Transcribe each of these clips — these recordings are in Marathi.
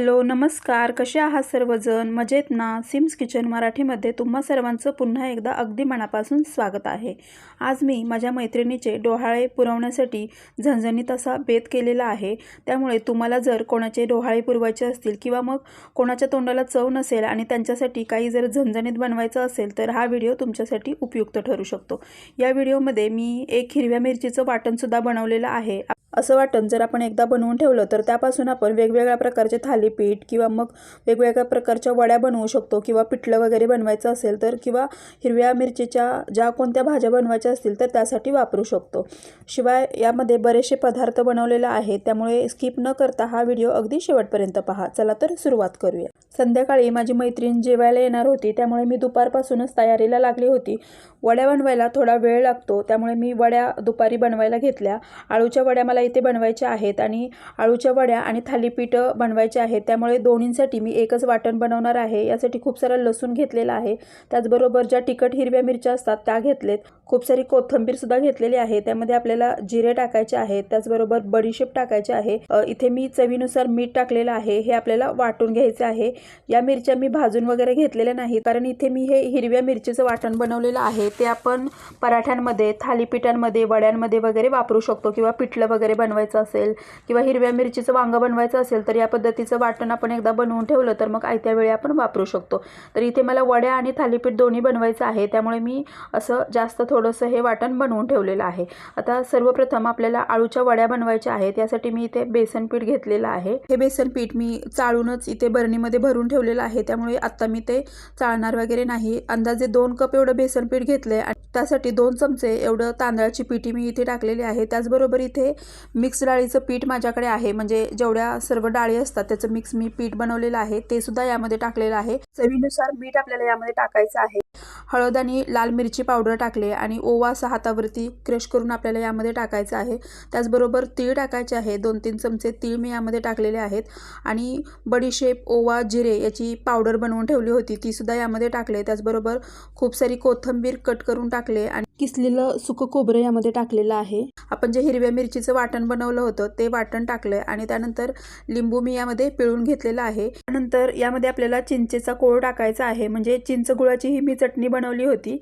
हॅलो नमस्कार. कसे आहात सर्वजण? मजेत ना? सिम्स किचन मराठीमध्ये तुम्हा सर्वांचं पुन्हा एकदा अगदी मनापासून स्वागत आहे. आज मी माझ्या मैत्रिणीचे डोहाळे पुरवण्यासाठी झणझणीत असा बेत केलेला आहे. त्यामुळे तुम्हाला जर कोणाचे डोहाळे पुरवायचे असतील किंवा मग कोणाच्या तोंडाला चव नसेल आणि त्यांच्यासाठी काही जर झणझणीत बनवायचं असेल तर हा व्हिडिओ तुमच्यासाठी उपयुक्त ठरू शकतो. या व्हिडिओमध्ये मी एक हिरव्या मिरचीचं वाटणसुद्धा बनवलेलं आहे. असं वाटण जर आपण एकदा बनवून ठेवलं तर त्यापासून आपण वेगवेगळ्या प्रकारचे थालीपीठ किंवा मग वेगवेगळ्या प्रकारच्या वड्या बनवू शकतो किंवा पिठलं वगैरे बनवायचं असेल तर किंवा हिरव्या मिरचीच्या ज्या कोणत्या भाज्या बनवायच्या असतील तर त्यासाठी वापरू शकतो. शिवाय यामध्ये बरेचसे पदार्थ बनवलेले आहेत त्यामुळे स्किप न करता हा व्हिडिओ अगदी शेवटपर्यंत पहा. चला तर सुरुवात करूया. संध्याकाळी माझी मैत्रीण जेवायला येणार होती त्यामुळे मी दुपारपासूनच तयारीला लागली होती. वड्या बनवायला थोडा वेळ लागतो त्यामुळे मी वड्या दुपारी बनवायला घेतल्या. आळूच्या वड्या मला इथे बनवायच्या आहेत आणि आळूच्या वड्या आणि थालीपीठ बनवायचे आहेत. त्यामुळे दोन्हींसाठी मी एकच वाटण बनवणार आहे. यासाठी खूप सारा लसूण घेतलेला आहे. त्याचबरोबर ज्या तिखट हिरव्या मिरच्या असतात त्या घेतलेत. खूप सारी कोथंबीरसुद्धा घेतलेली आहे. त्यामध्ये आपल्याला जिरे टाकायचे आहेत. त्याचबरोबर बडीशेप टाकायचे आहे. इथे मी चवीनुसार मीठ टाकलेलं आहे. हे आपल्याला वाटून घ्यायचे आहे. या मिरच्या मी भाजून वगैरे घेतलेल्या नाही कारण इथे मी हे हिरव्या मिरचीचं वाटण बनवलेलं आहे. ते आपण पराठ्यांमध्ये थालीपीठांमध्ये वड्यांमध्ये वगैरे वापरू शकतो किंवा पिठलं वगैरे बनवायचं असेल किंवा हिरव्या मिरचीचं वांगं बनवायचं असेल तर या पद्धतीचं वाटण आपण एकदा बनवून ठेवलं तर मग आयत्या वेळी आपण वापरू शकतो. तर इथे मला वड्या आणि थालीपीठ दोन्ही बनवायचं आहे त्यामुळे मी असं जास्त थोडंसं हे वाटण बनवून ठेवलेलं आहे. आता सर्वप्रथम आपल्याला आळूच्या वड्या बनवायच्या आहेत यासाठी मी इथे बेसन पीठ घेतलेलं आहे. हे बेसन पीठ मी चाळूनच इथे बरणीमध्ये भरून ठेवलेलं आहे त्यामुळे आत्ता मी ते चाळणार वगैरे नाही. अंदाजे दोन कप एवढं बेसन पीठ घेतलं आहे त्यासाठी दोन चमचे एवढं तांदळाची पिठी मी इथे टाकलेली आहे. त्याचबरोबर इथे मिक्स डाळीचं पीठ माझ्याकडे आहे. म्हणजे जेवढ्या सर्व डाळी असतात त्याचं मिक्स मी पीठ बनवलेलं आहे. ते सुद्धा यामध्ये टाकलेलं आहे. चवीनुसार मीठ आपल्याला यामध्ये टाकायचं आहे. हळद आणि लाल मिरची पावडर टाकले आणि ओवा असा हातावरती क्रश करून आपल्याला यामध्ये टाकायचं आहे. त्याचबरोबर तीळ टाकायचे आहे. दोन तीन चमचे तीळ मी यामध्ये टाकलेले आहेत. आणि बडीशेप ओवा जिरे याची पावडर बनवून ठेवली होती. ती सुद्धा यामध्ये टाकले. त्याचबरोबर खूप सारी कोथिंबीर कट करून टाकले आणि किसलेलं सुकं खोबरं यामध्ये टाकलेलं आहे. आपण जे हिरव्या मिरचीचं वाटण बनवलं होतं ते वाटण टाकलं आणि त्यानंतर लिंबू मी यामध्ये पिळून घेतलेला आहे. त्यानंतर यामध्ये आपल्याला चिंचेचा कोळ टाकायचा आहे म्हणजे चिंच गुळाची ही मी चटणी बनवली होती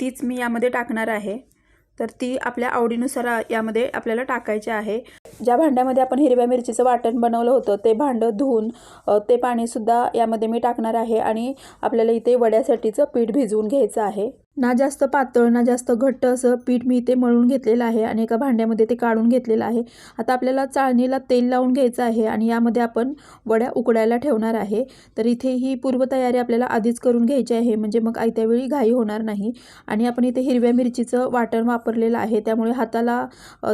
तीच मी यामध्ये टाकणार आहे. तर ती आपल्या आवडीनुसार यामध्ये आपल्याला टाकायची आहे. ज्या भांड्यामध्ये आपण हिरव्या मिरचीचं वाटण बनवलं होतं ते भांडं धुवून ते पाणीसुद्धा यामध्ये मी टाकणार आहे आणि आपल्याला इथे वड्यासाठीचं पीठ भिजवून घ्यायचं आहे. ना जास्त पातळ ना जास्त घट्ट असं पीठ मी इथे मळून घेतलेलं आहे आणि एका भांड्यामध्ये ते काढून घेतलेलं आहे. आता आपल्याला चाळणीला तेल लावून घ्यायचं आहे आणि यामध्ये आपण वड्या उकडायला ठेवणार आहे. तर इथे ही पूर्वतयारी आपल्याला आधीच करून घ्यायची आहे म्हणजे मग आयत्यावेळी घाई होणार नाही. आणि आपण इथे हिरव्या मिरचीचं वाटण वापरलेलं आहे त्यामुळे हाताला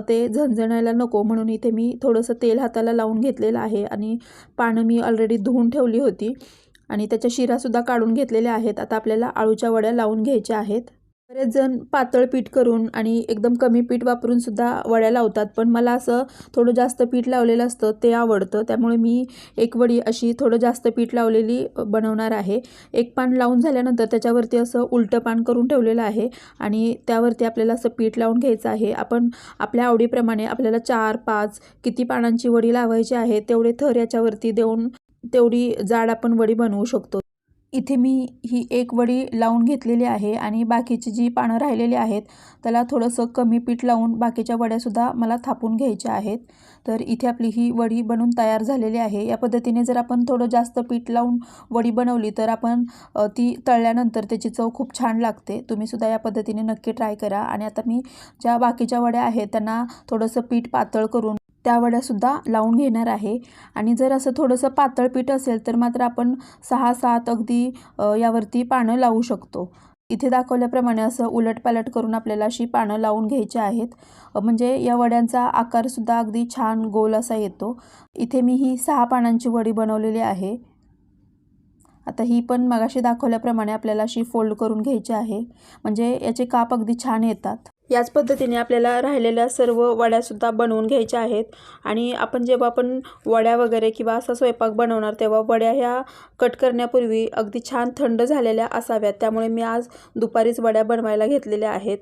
ते झणझणायला नको. म्हणून इथे मी थोडंसं तेल हाताला लावून घेतलेलं आहे आणि पानं मी ऑलरेडी धुवून ठेवली होती. आणि त्याच्या शिरासुद्धा काढून घेतलेल्या आहेत. आता आपल्याला आळूच्या वड्या लावून घ्यायच्या आहेत. बरेच जण पातळ पीठ करून आणि एकदम कमी पीठ वापरून सुद्धा वड्या लावतात. पण मला असं थोडं जास्त पीठ लावलेलं असतं ते आवडतं. त्यामुळे मी एक वडी अशी थोडं जास्त पीठ लावलेली बनवणार आहे. एक पान लावून झाल्यानंतर त्याच्यावरती असं उलटं पान करून ठेवलेलं आहे आणि त्यावरती आपल्याला असं पीठ लावून घ्यायचं आहे. आपण आपल्या आवडीप्रमाणे आपल्याला चार पाच किती पानांची वडी लावायची आहे तेवढे थर याच्यावरती देऊन तेवढी जाड आपण वडी बनवू शकतो. इथे मी ही एक वडी लावून घेतलेली आहे आणि बाकीची जी पानं राहिलेली आहेत त्याला थोडंसं कमी पीठ लावून बाकीच्या वड्यासुद्धा मला थापून घ्यायच्या आहेत. तर इथे आपली ही वडी बनून तयार झालेली आहे. या पद्धतीने जर आपण थोडं जास्त पीठ लावून वडी बनवली तर आपण ती तळल्यानंतर त्याची चव खूप छान लागते. तुम्हीसुद्धा या पद्धतीने नक्की ट्राय करा. आणि आता मी ज्या बाकीच्या वड्या आहेत त्यांना थोडंसं पीठ पातळ करून त्या वड्यासुद्धा लावून घेणार आहे. आणि जर असं थोडंसं पातळ पीठ असेल तर मात्र आपण सहा सात अगदी यावरती पानं लावू शकतो. इथे दाखवल्याप्रमाणे असं उलटपालट करून आपल्याला अशी पानं लावून घ्यायची आहेत. म्हणजे या वड्यांचा आकारसुद्धा अगदी छान गोल असा येतो. इथे मी ही सहा पानांची वडी बनवलेली आहे. आता ही पण मगाशी दाखवल्याप्रमाणे आपल्याला अशी फोल्ड करून घ्यायची आहे. म्हणजे याचे काप अगदी छान येतात. याच पद्धतीने आपल्याला राहिलेल्या सर्व वड्यासुद्धा बनवून घ्यायच्या आहेत. आणि आपण जेव्हा आपण वड्या वगैरे किंवा असा स्वयंपाक बनवणार तेव्हा वड्या ह्या कट करण्यापूर्वी अगदी छान थंड झालेल्या असाव्यात. त्यामुळे मी आज दुपारीच वड्या बनवायला घेतलेल्या आहेत.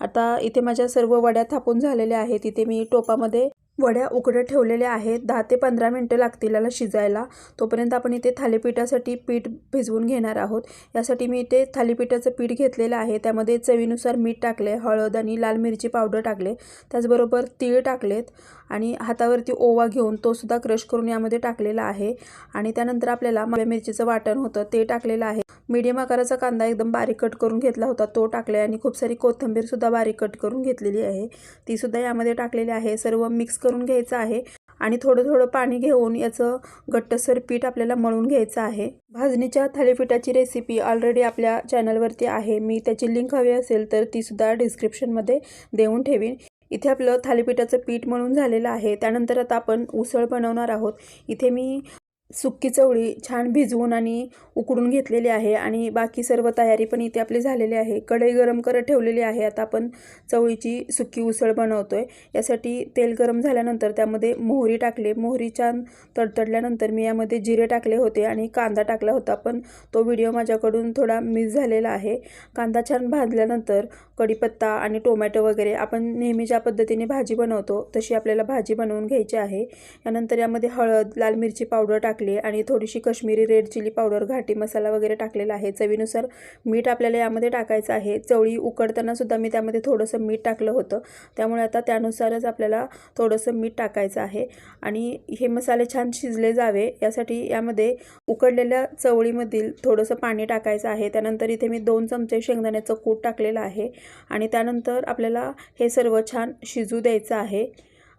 आता इथे माझ्या सर्व वड्या थापून झालेल्या आहेत. इथे मी टोपामध्ये वड्या उकडत ठेवलेल्या आहेत. दहा ते पंधरा मिनटं लागतील याला शिजायला. तोपर्यंत आपण इथे थालीपीठासाठी पीठ भिजवून घेणार आहोत. यासाठी मी इथे थालीपीठाचं पीठ घेतलेलं आहे. त्यामध्ये चवीनुसार मीठ टाकले हळद आणि लाल मिरची पावडर टाकले त्याचबरोबर तीळ टाकलेत. आणि हातावरती ओवा घेऊन तो सुद्धा क्रश करून यामध्ये टाकलेला आहे. आणि त्यानंतर आपल्याला माव्या मिरचीचं वाटण होतं ते टाकलेलं आहे. मीडियम आकाराचा कांदा एकदम बारीक कट करून घेतला होता तो टाकला आणि खूप सारी कोथिंबीरसुद्धा बारीक कट करून घेतलेली आहे. तीसुद्धा यामध्ये टाकलेली आहे सर्व मिक्स करून घ्यायचं आहे. आणि थोडं थोडं पाणी घेऊन याचं घट्टसर पीठ आपल्याला मळून घ्यायचं आहे. भाजणीच्या थालीपीठाची रेसिपी ऑलरेडी आपल्या चॅनलवरती आहे. मी त्याची लिंक हवी असेल तर तीसुद्धा डिस्क्रिप्शनमध्ये देऊन ठेवीन. इथे आपलं थालीपीठाचं पीठ मळून झालेलं आहे. त्यानंतर आता आपण उसळ बनवणार आहोत. इथे मी सुक्की चवळी छान भिजवून आणि उकडून घेतलेली आहे आणि बाकी सर्व तयारी पण इथे आपली झालेली आहे. कढई गरम करत ठेवलेली आहे. आता आपण चवळीची सुक्की उसळ बनवतो आहे यासाठी तेल गरम झाल्यानंतर त्यामध्ये मोहरी टाकले. मोहरी छान तडतडल्यानंतर मी यामध्ये जिरे टाकले होते आणि कांदा टाकला होता. पण तो व्हिडिओ माझ्याकडून थोडा मिस झालेला आहे. कांदा छान भाजल्यानंतर कढीपत्ता आणि टोमॅटो वगैरे आपण नेहमी ज्या पद्धतीने भाजी बनवतो तशी आपल्याला भाजी बनवून घ्यायची आहे. यानंतर यामध्ये हळद लाल मिरची पावडर टाकली आणि थोडीशी कश्मीरी रेड चिली पावडर घाटी मसाला वगैरे टाकलेला आहे. चवीनुसार मीठ आपल्याला यामध्ये टाकायचं आहे. चवळी उकडताना सुद्धा मी त्यामध्ये थोडंसं मीठ टाकलं होतं. त्यामुळे आता त्यानुसारच आपल्याला थोडंसं मीठ टाकायचं आहे. आणि हे मसाले छान शिजले जावे. यासाठी यामध्ये उकडलेल्या चवळीमधील थोडंसं पाणी टाकायचं आहे. त्यानंतर इथे मी दोन चमचे शेंगदाण्याचं कूट टाकलेलं आहे. आणि त्यानंतर आपल्याला हे सर्व छान शिजू द्यायचं आहे.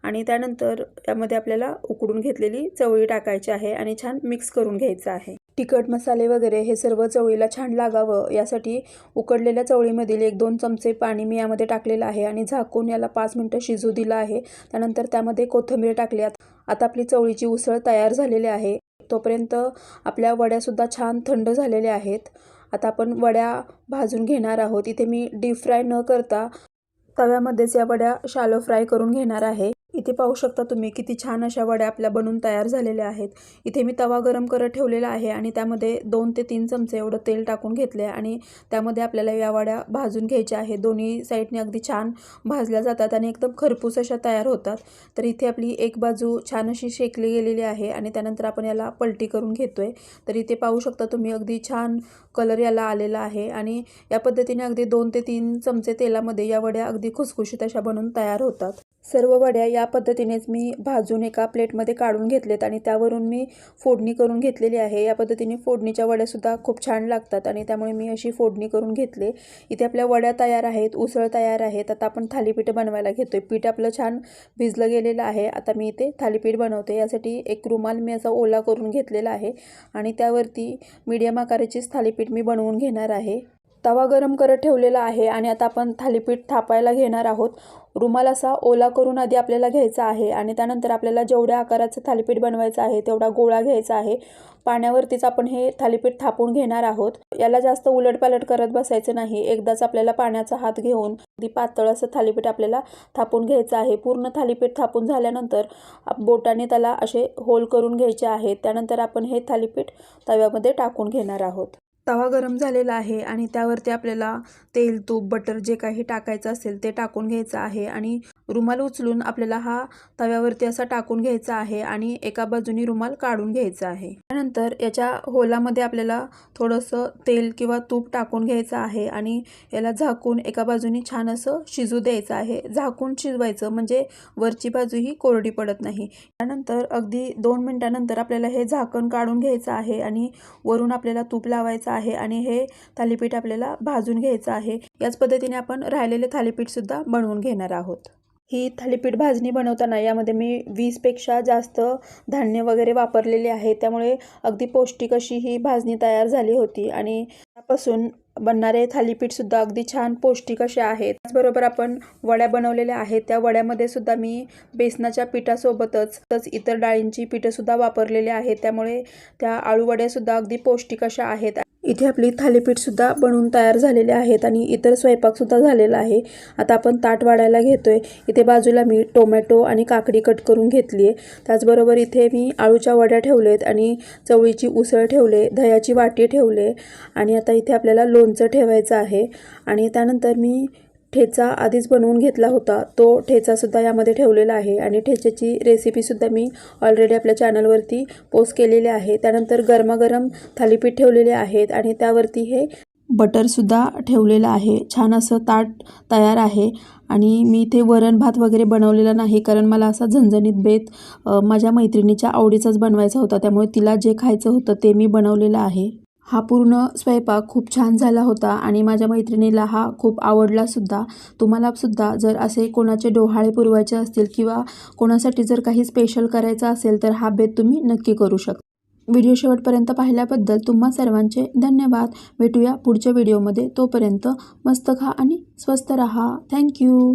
आणि त्यानंतर त्यामध्ये आपल्याला उकडून घेतलेली चवळी टाकायची आहे आणि छान मिक्स करून घ्यायचं आहे. तिखट मसाले वगैरे हे सर्व चवळीला छान लागावं. यासाठी उकडलेल्या चवळीमधील एक दोन चमचे पाणी मी यामध्ये टाकलेलं आहे आणि झाकून याला पाच मिनटं शिजू दिलं आहे. त्यानंतर त्यामध्ये कोथिंबीर टाकली. आता आपली चवळीची उसळ तयार झालेली आहे. तोपर्यंत आपल्या वड्यासुद्धा छान थंड झालेल्या आहेत. आता आपण वड्या भाजून घेणार आहोत. इथे मी डीप फ्राय न करता तव्यामध्येच या वड्या शालो फ्राय करून घेणार आहे. इथे पाहू शकता तुम्ही किती छान अशा वड्या आपल्या बनून तयार झालेल्या आहेत. इथे मी तवा गरम करत ठेवलेला आहे आणि त्यामध्ये दोन ते तीन चमचे एवढं तेल टाकून घेतले आणि त्यामध्ये आपल्याला या वड्या भाजून घ्यायच्या आहे दोन्ही साईडने अगदी छान भाजल्या जातात आणि एकदम खरपूस अशा तयार होतात. तर इथे आपली एक बाजू छान अशी शेकली गेलेली आहे आणि त्यानंतर आपण याला पलटी करून घेतोय. तर इथे पाहू शकता तुम्ही अगदी छान कलर याला आलेला आहे आणि या पद्धतीने अगदी दोन ते तीन चमचे तेलामध्ये या वड्या अगदी खुसखुशीत अशा बनून तयार होतात. सर्व वड्या या पद्धतीनेच मी भाजून एका प्लेटमध्ये काढून घेतलेत आणि त्यावरून मी फोडणी करून घेतलेली आहे. या पद्धतीने फोडणीच्या वड्यासुद्धा खूप छान लागतात आणि त्यामुळे मी अशी फोडणी करून घेतले. इथे आपल्या वड्या तयार आहेत उसळ तयार आहेत. आता आपण थालीपीठ बनवायला घेतो आहे पीठ आपलं छान भिजलं गेलेलं आहे. आता मी इथे थालीपीठ बनवते. यासाठी एक रुमाल मी असा ओला करून घेतलेला आहे आणि त्यावरती मीडियम आकाराचीच थालीपीठ मी बनवून घेणार आहे. तवा गरम करत ठेवलेला आहे आणि आता आपण थालीपीठ थापायला घेणार आहोत. रुमाल असा ओला करून आधी आपल्याला घ्यायचा आहे आणि त्यानंतर आपल्याला जेवढ्या आकाराचं थालीपीठ बनवायचं आहे तेवढा गोळा घ्यायचा आहे. पाण्यावरतीच आपण हे थालीपीठ थापून घेणार आहोत. याला जास्त उलटपालट करत बसायचं नाही. एकदाच आपल्याला पाण्याचा हात घेऊन अगदी पातळ असं थालीपीठ आपल्याला थापून घ्यायचं आहे. पूर्ण थालीपीठ थापून झाल्यानंतर बोटाने त्याला असे होल करून घ्यायचे आहेत त्यानंतर आपण हे थालीपीठ तव्यामध्ये टाकून घेणार आहोत. तवा गरम झालेला आहे आणि त्यावरती आपल्याला तेल तूप बटर जे काही टाकायचं असेल ते टाकून घ्यायचं आहे आणि रुमाल उचलून आपल्याला हा तव्यावरती असा टाकून घ्यायचा आहे आणि एका बाजूनी रुमाल काढून घ्यायचा आहे. त्यानंतर याच्या होलामध्ये आपल्याला थोडंसं तेल किंवा तूप टाकून घ्यायचं आहे आणि याला झाकून एका बाजूनी छान असं शिजू द्यायचं आहे. झाकून शिजवायचं म्हणजे वरची बाजू ही कोरडी पडत नाही. त्यानंतर अगदी दोन मिनटानंतर आपल्याला हे झाकण काढून घ्यायचं आहे आणि वरून आपल्याला तूप लावायचं आहे. आहे आणि हे थालीपीठ आपल्याला भाजून घ्यायचं आहे. याच पद्धतीने आपण राहिलेले थालीपीठसुद्धा बनवून घेणार आहोत. ही थालीपीठ भाजणी बनवताना यामध्ये मी वीसपेक्षा जास्त धान्य वगैरे वापरलेले आहे. त्यामुळे अगदी पौष्टिक अशी ही भाजणी तयार झाली होती आणि त्यापासून बनणारे थालीपीठसुद्धा अगदी छान पौष्टिक असे आहेत. त्याचबरोबर आपण वड्या बनवलेल्या आहेत. त्या वड्यामध्ये सुद्धा मी बेसनाच्या पिठासोबतच तच इतर डाळींची पिठंसुद्धा वापरलेली आहेत. त्यामुळे त्या आळूवड्यासुद्धा अगदी पौष्टिक अशा आहेत. इथे आपली थालीपीठसुद्धा बनवून तयार झालेले आहेत आणि इतर स्वयंपाकसुद्धा झालेला आहे. आता आपण ताट वाढायला घेतोय. इथे बाजूला मी टोमॅटो आणि काकडी कट करून घेतली आहे. त्याचबरोबर इथे मी आळूच्या वड्या ठेवलेत आणि चवळीची उसळ ठेवले दह्याची वाटी ठेवले आणि आता इथे आपल्याला लो लोणचं ठेवायचं आहे आणि त्यानंतर मी ठेचा आधीच बनवून घेतला होता. तो ठेचासुद्धा यामध्ये ठेवलेला आहे आणि ठेच्याची रेसिपीसुद्धा मी ऑलरेडी आपल्या चॅनलवरती पोस्ट केलेली आहे. त्यानंतर गरमागरम थालीपीठ ठेवलेले आहेत आणि त्यावरती हे बटरसुद्धा ठेवलेलं आहे. छान असं ताट तयार आहे आणि मी इथे वरण भात वगैरे बनवलेला नाही कारण मला असा झणझणीत बेत माझ्या मैत्रिणीच्या आवडीचाच बनवायचा होता. त्यामुळे तिला जे खायचं होतं ते मी बनवलेलं आहे. हा पूर्ण स्वयंपाक खूप छान झाला होता आणि माझ्या मैत्रिणीला हा खूप आवडला सुद्धा. तुम्हाला सुद्धा जर असे कोणाचे डोहाळे पुरवायचे असतील किंवा कोणासाठी जर काही स्पेशल करायचं असेल तर हा बेत तुम्ही नक्की करू शकता. व्हिडिओ शेवटपर्यंत पाहिल्याबद्दल तुम्हा सर्वांचे धन्यवाद. भेटूया पुढच्या व्हिडिओमध्ये. तोपर्यंत मस्त खा आणि स्वस्त रहा. थँक्यू